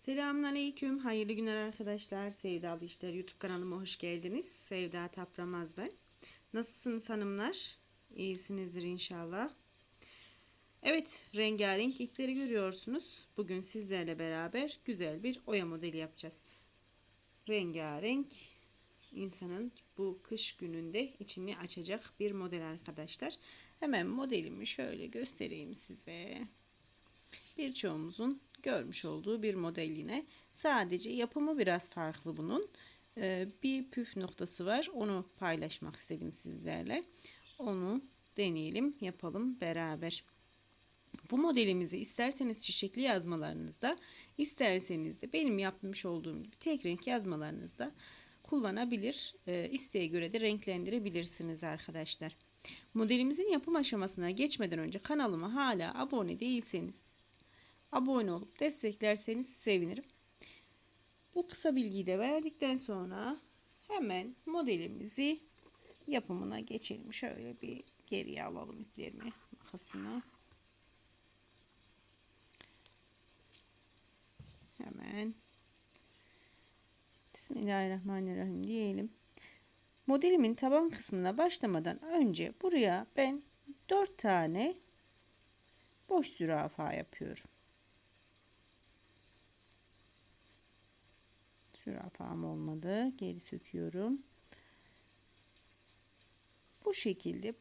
Selamünaleyküm. Hayırlı günler arkadaşlar. Sevdalı İşler YouTube kanalıma hoş geldiniz. Sevda Tapramaz ben. Nasılsınız hanımlar? İyisinizdir inşallah. Evet, rengarenk ipleri görüyorsunuz. Bugün sizlerle beraber güzel bir oya modeli yapacağız. Rengarenk insanın bu kış gününde içini açacak bir model arkadaşlar. Hemen modelimi şöyle göstereyim size birçoğumuzun görmüş olduğu bir model yine. Sadece yapımı biraz farklı bunun. Ee, bir püf noktası var. Onu paylaşmak istedim sizlerle. Onu deneyelim, yapalım beraber. Bu modelimizi isterseniz çiçekli yazmalarınızda, isterseniz de benim yapmış olduğum gibi tek renk yazmalarınızda kullanabilir. E, isteğe göre de renklendirebilirsiniz arkadaşlar. Modelimizin yapım aşamasına geçmeden önce kanalıma hala abone değilseniz abone olup desteklerseniz sevinirim. Bu kısa bilgiyi de verdikten sonra hemen modelimizi yapımına geçelim. Şöyle bir geriye alalım iplerimi makasını. Hemen Bismillahirrahmanirrahim diyelim. Modelimin taban kısmına başlamadan önce buraya ben 4 tane boş zürafa yapıyorum. Zürafam olmadı. Geri söküyorum. Bu şekilde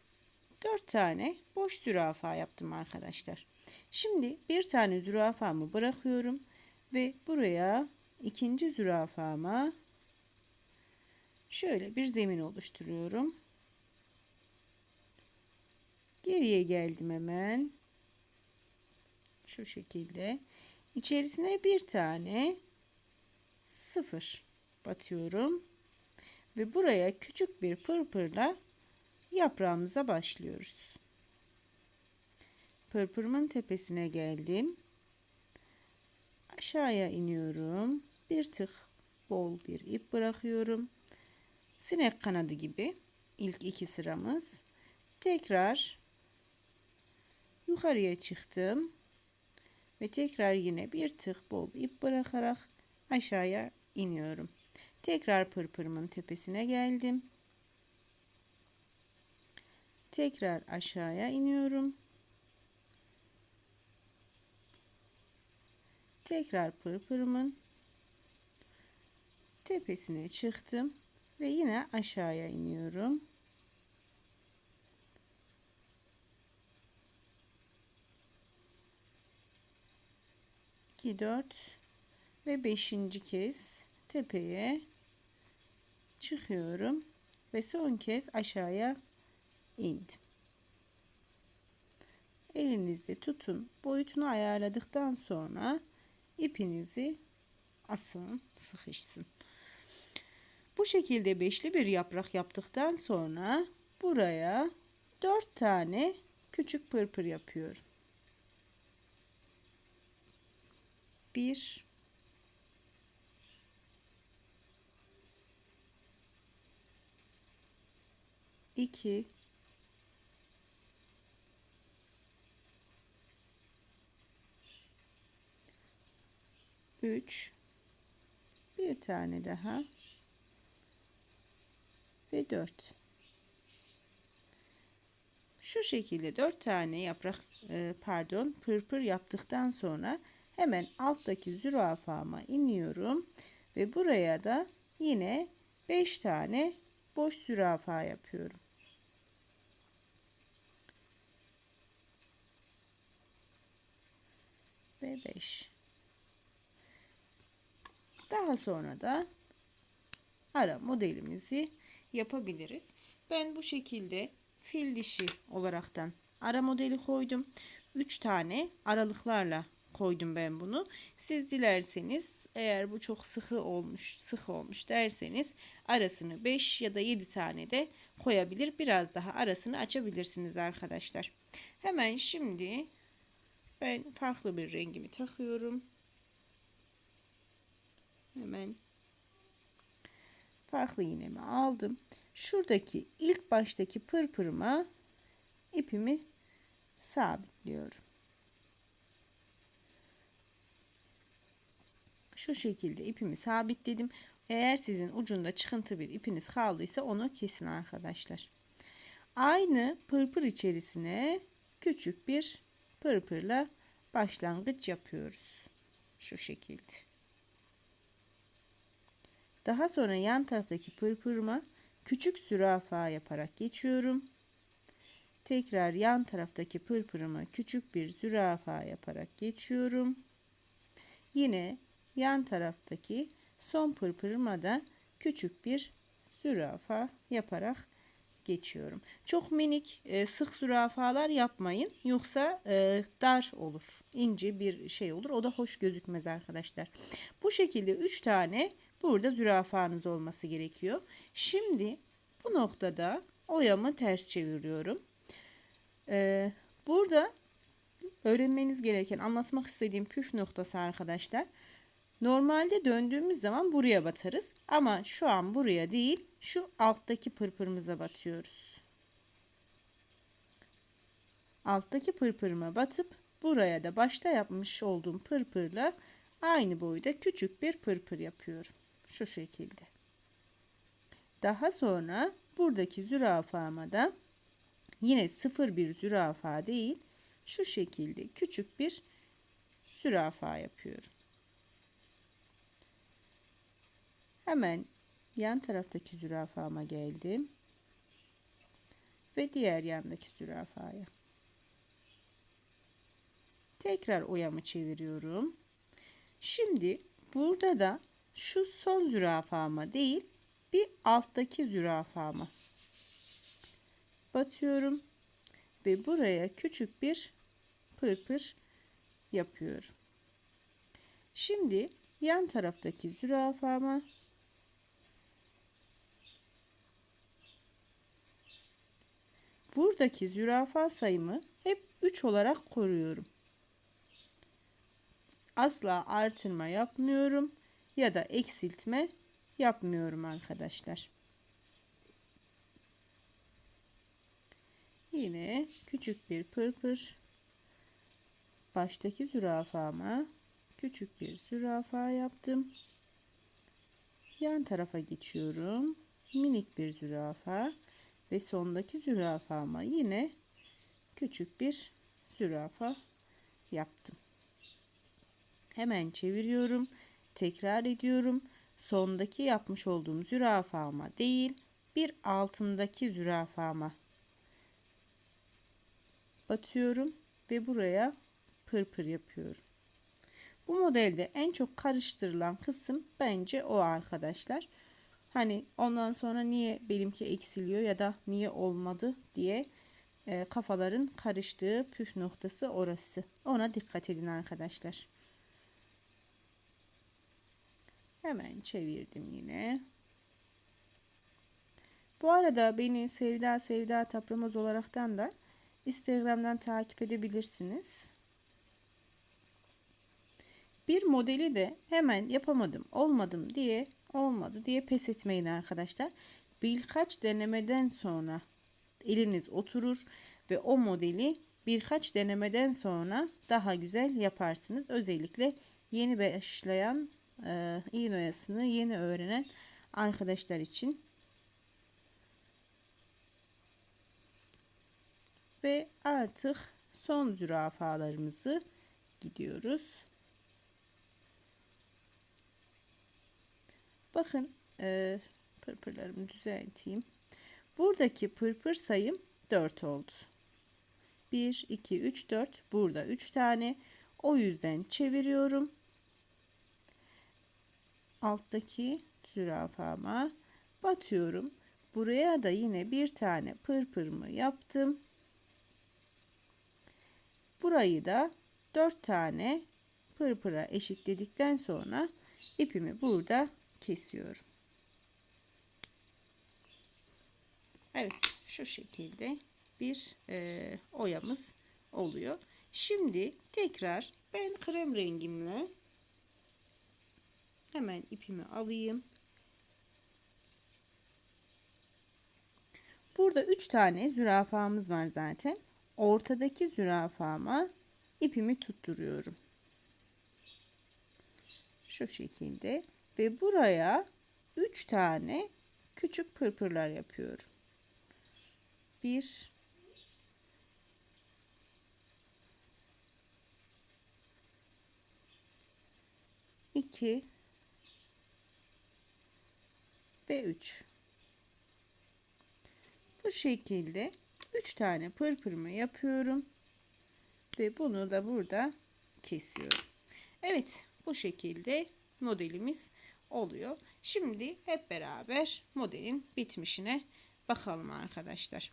4 tane boş zürafa yaptım arkadaşlar. Şimdi bir tane zürafamı bırakıyorum ve buraya ikinci zürafama şöyle bir zemin oluşturuyorum. Geriye geldim hemen. Şu şekilde. İçerisine bir tane 0 batıyorum. Ve buraya küçük bir pırpırla yaprağımıza başlıyoruz. Pırpırımın tepesine geldim. Aşağıya iniyorum. Bir tık bol bir ip bırakıyorum. Sinek kanadı gibi ilk iki sıramız. Tekrar yukarıya çıktım. Ve tekrar yine bir tık bol ip bırakarak aşağıya iniyorum. Tekrar pırpırımın tepesine geldim. Tekrar aşağıya iniyorum. Tekrar pırpırımın tepesine çıktım ve yine aşağıya iniyorum. İki dört ve beşinci kez tepeye çıkıyorum ve son kez aşağıya indim. Elinizde tutun. Boyutunu ayarladıktan sonra ipinizi asın, sıkışsın. Bu şekilde beşli bir yaprak yaptıktan sonra buraya dört tane küçük pırpır yapıyorum. Bir, 2 3 bir tane daha. Ve 4 şu şekilde 4 tane yaprak e, pardon pırpır yaptıktan sonra hemen alttaki zürafama iniyorum. Ve buraya da yine 5 tane boş zürafa yapıyorum. Ve 5. Daha sonra da ara modelimizi yapabiliriz. Ben bu şekilde fil dişi olaraktan ara modeli koydum. 3 tane aralıklarla koydum ben bunu. Siz dilerseniz eğer bu çok sıkı olmuş, sıkı olmuş derseniz arasını 5 ya da 7 tane de koyabilir. Biraz daha arasını açabilirsiniz arkadaşlar. Hemen şimdi ben farklı bir rengimi takıyorum. Hemen farklı iğnemi aldım. Şuradaki ilk baştaki pırpırıma ipimi sabitliyorum. Şu şekilde ipimi sabitledim. Eğer sizin ucunda çıkıntı bir ipiniz kaldıysa onu kesin arkadaşlar. Aynı pırpır içerisine küçük bir pırpırla başlangıç yapıyoruz. Şu şekilde. Daha sonra yan taraftaki pırpırıma küçük zürafa yaparak geçiyorum. Tekrar yan taraftaki pırpırıma küçük bir zürafa yaparak geçiyorum. Yine yan taraftaki son pırpırıma da küçük bir zürafa yaparak geçiyorum. Çok minik e, sık zürafalar yapmayın. Yoksa e, dar olur. ince bir şey olur. O da hoş gözükmez arkadaşlar. Bu şekilde 3 tane burada zürafanız olması gerekiyor. Şimdi bu noktada oyamı ters çeviriyorum. E, burada öğrenmeniz gereken anlatmak istediğim püf noktası arkadaşlar. Normalde döndüğümüz zaman buraya batarız. Ama şu an buraya değil şu alttaki pırpırımıza batıyoruz. Alttaki pırpırıma batıp buraya da başta yapmış olduğum pırpırla aynı boyda küçük bir pırpır yapıyorum. Şu şekilde. Daha sonra buradaki zürafama da yine sıfır bir zürafa değil şu şekilde küçük bir zürafa yapıyorum. Hemen yan taraftaki zürafama geldim. Ve diğer yandaki zürafaya. Tekrar oyamı çeviriyorum. Şimdi burada da şu son zürafama değil bir alttaki zürafama batıyorum ve buraya küçük bir pırpır yapıyorum. Şimdi yan taraftaki zürafama Buradaki zürafa sayımı hep 3 olarak koruyorum. Asla artırma yapmıyorum ya da eksiltme yapmıyorum arkadaşlar. Yine küçük bir pırpır baştaki zürafama küçük bir zürafa yaptım. Yan tarafa geçiyorum. Minik bir zürafa ve sondaki zürafama yine küçük bir zürafa yaptım. Hemen çeviriyorum. Tekrar ediyorum. Sondaki yapmış olduğum zürafama değil, bir altındaki zürafama batıyorum ve buraya pırpır yapıyorum. Bu modelde en çok karıştırılan kısım bence o arkadaşlar. Hani ondan sonra niye benimki eksiliyor ya da niye olmadı diye e, kafaların karıştığı püf noktası orası. Ona dikkat edin arkadaşlar. Hemen çevirdim yine. Bu arada beni Sevda Sevda Tapramaz olaraktan da Instagram'dan takip edebilirsiniz. Bir modeli de hemen yapamadım, olmadım diye olmadı diye pes etmeyin arkadaşlar. Birkaç denemeden sonra eliniz oturur ve o modeli birkaç denemeden sonra daha güzel yaparsınız. Özellikle yeni başlayan e, iğne oyasını yeni öğrenen arkadaşlar için. Ve artık son zürafalarımızı gidiyoruz. Bakın e, pırpırlarımı düzelteyim. Buradaki pırpır sayım 4 oldu. 1, 2, 3, 4. Burada 3 tane. O yüzden çeviriyorum. Alttaki zürafama batıyorum. Buraya da yine bir tane pırpırımı yaptım. Burayı da 4 tane pırpıra eşitledikten sonra ipimi burada kesiyorum. Evet şu şekilde bir e, oyamız oluyor. Şimdi tekrar ben krem rengimle hemen ipimi alayım. Burada 3 tane zürafamız var zaten. Ortadaki zürafama ipimi tutturuyorum. Şu şekilde ve buraya 3 tane küçük pırpırlar yapıyorum. 1 2 ve 3. Bu şekilde 3 tane pırpırımı yapıyorum ve bunu da burada kesiyorum. Evet, bu şekilde modelimiz oluyor. Şimdi hep beraber modelin bitmişine bakalım arkadaşlar.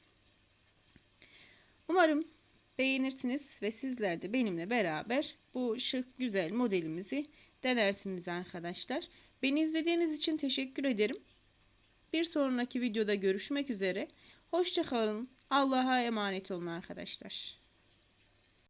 Umarım beğenirsiniz ve sizler de benimle beraber bu şık güzel modelimizi denersiniz arkadaşlar. Beni izlediğiniz için teşekkür ederim. Bir sonraki videoda görüşmek üzere. Hoşçakalın. Allah'a emanet olun arkadaşlar.